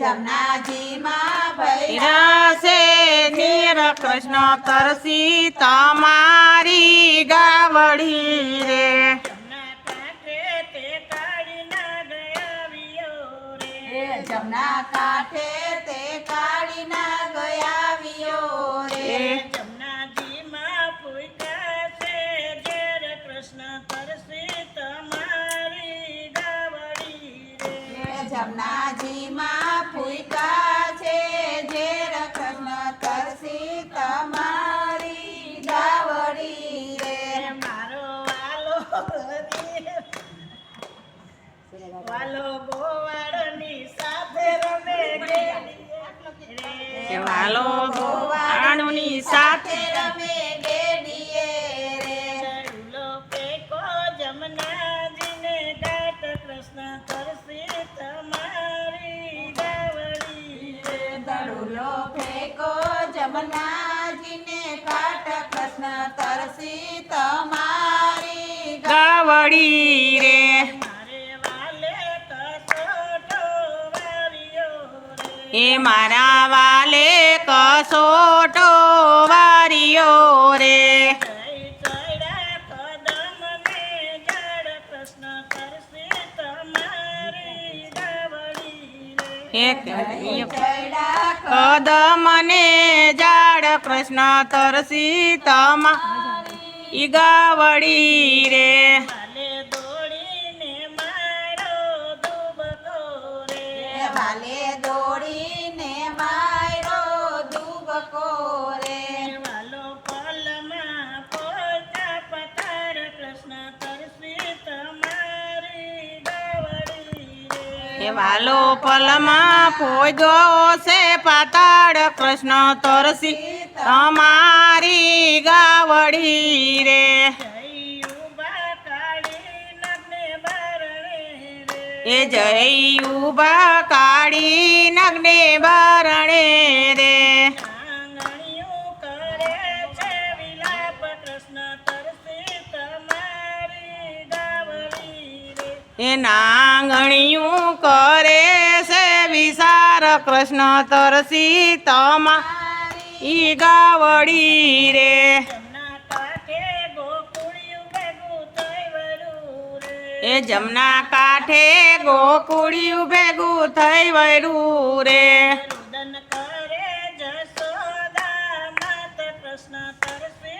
જમનાજીમાં ભૈરા રસે નીર કૃષ્ણ તરસી તમારી ગાવડી રે. જમના કાંઠે તે કાળીના ગયા વિયો રે જમનાજીમાં ફૂઈકા છે જે કૃષ્ણ તરસી તમારી ગાવડી રે. વાલો ગોવાળની સાથે રમે વાલો ગોવાળની સાથે રમે તરસી તમારી ગાવડી રે. મારે વાલે કસોટો વાર્યો રે. એ મારા વાલે કસોટો વારિયો રે. એક કદમને જાડ કૃષ્ણ તરસી તમા ઈગાવડી રે. ભાલે દોડીને મારો દુબકો દોડીને મારો વાલો પલમાં ફોજો છે પાતાળ, કૃષ્ણ તરસી, તમારી ગાવડી રે. એ જય ઊભા કાળી નગ્ને બારણે રે. એ નાંગણિયું કરે છે વિસાર કૃષ્ણ તરસી તમા ઈ રે. એ જમના કાંઠે ગોકુળિયું ભેગું થઈ વૈરું રે. કૃષ્ણ તરસે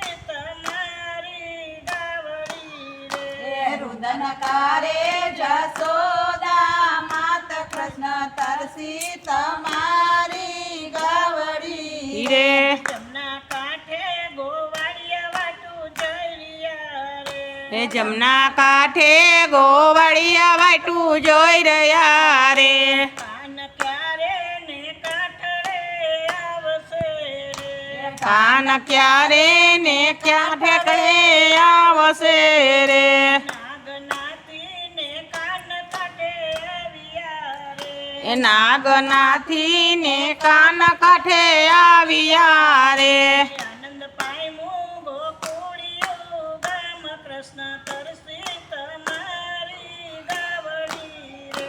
રે રુદન કારે જસોદા માત કૃષ્ણ તરસી તમારી ગાવડી રે જમના કાંઠે ગોવાળિયા વાટું જઈ રહ્યા રે એ જમના કાંઠે ગોવાળિયા વાટું જોઈ રહ્યા રે કાન ક્યારે ને કાઠડે આવશે રે કાન ક્યારે ને ક્યાં ઠેકડે આવશે રે એ નાગનાથી ને કાન કાંઠે આવ્યા રે. આનંદ પામ્યું ગોકુળિયું ગામ, કૃષ્ણ તરસી. તમારી ગાવડી રે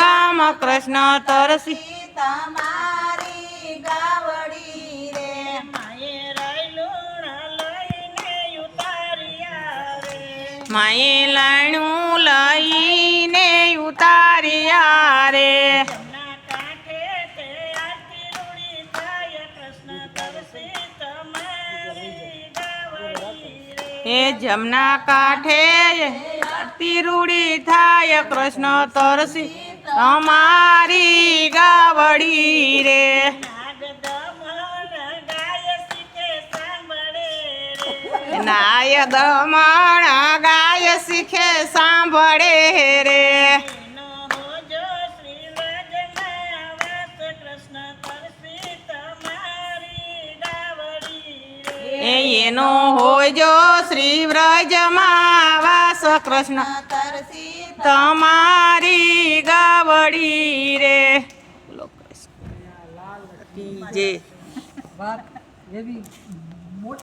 ગામ કૃષ્ણ તરસી તમારી માએ લાણું લઈને ઉતાર્યા રે. એ જમના કાંઠે તીરુડી થાય કૃષ્ણ તરસી તમારી ગાવડી રે. નાય દમણ ગાય શીખે સાંભળે રે. એનો હોજો શ્રી વ્રજમાં વાસ કૃષ્ણ. તરસી તમારી ગાવડી રે. જો.